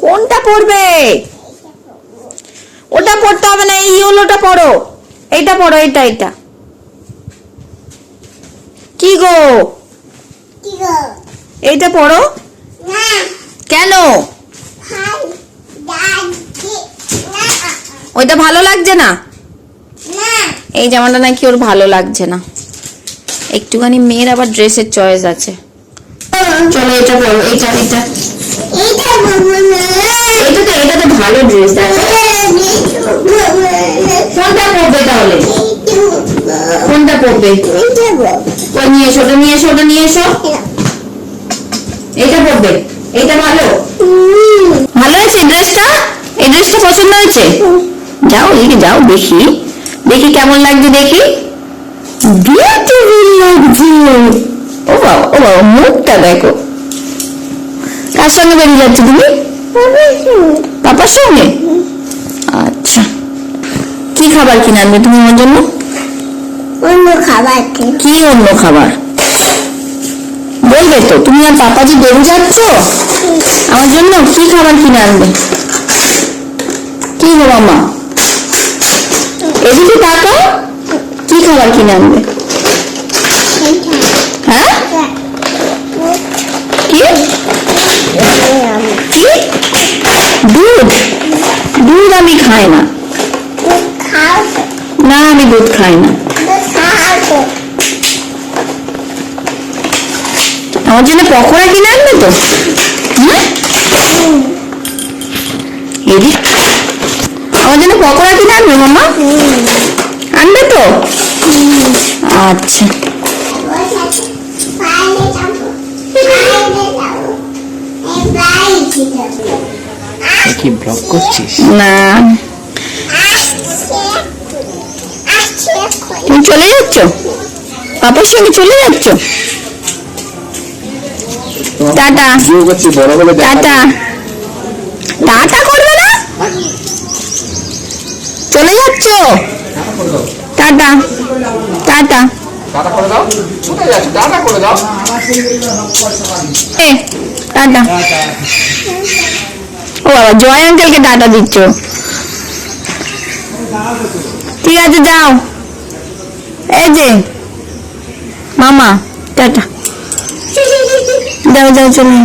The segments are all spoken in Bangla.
কোনটা পড়বে? ওটা পড়তে হবে না এই ইয়েলোটা পড়ো। এইটা পড়ো এইটা এইটা। কি গো? কি গো? এইটা পড়ো। না। কেন? হাই দাদি না। ওইটা ভালো লাগছে না? না। এই জামাটা নাকি ওর ভালো লাগছে না। একটুখানি মেয়ের আবার ড্রেসের চয়েস আছে। চলো এটা পড়ো এটা এটা তো ভালো ড্রেস কোনটা পড়বে তাহলে? কোনটা নিয়ে এসো ওটা, নিয়ে এসো ওটা, নিয়ে এসো। এটা এটা ভালো? ভালো ড্রেসটা এই ড্রেসটা পছন্দ হয়েছে? যাও এদিকে, যাও দেখি। দেখি কেমন লাগছে, দেখি। বিউটিফুল লাগছে। ও বাবা ও বাবা, মুখটা দেখো। কার সঙ্গে বেরিয়ে যাচ্ছে তুমি? পাপার সঙ্গে? আচ্ছা। কি খাবার কিনে আনবে তুমি আমার জন্য? অন্য খাবার কি অন্য খাবার? বলবে তো তুমি আর পাপা যে বেরো যাচ্ছ? আমার জন্য কি খাবার কিনে আনবে? কি গো মামা? এদিকে তাকাও কি খাবার কিনে আনবে? দুধ? দুধ আমি খাই না। না, আমি দুধ খাই না। আমার জন্য পকোড়া কিনে আনবে তো? হ্যাঁ? আমার জন্য পকোড়া কিনে আনবে মামা আনবে তো? আচ্ছা। বাইরে যাব কি ব্লগ করছিস? না। তুমি চলে যাচ্ছ? পাপার সঙ্গে চলে যাচ্ছ? টাটা। টাটা। টাটা করবে না? চলে যাচ্ছ? টাটা। টাটা। দাদা করে দাও দাদা করে দাও টাটা। ও বাবা জয় আঙ্কেলকে টাটা দিচ্ছ। ঠিক আছে যাও। এই যে মামা টাটা। যাও যাও চলে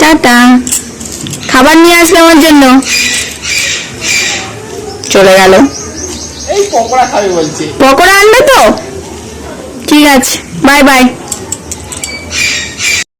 টাটা। খাবার নিয়ে আসবে আমার জন্য। চলে গেল। পকোড়া আনবে তো? ঠিক আছে বাই বাই।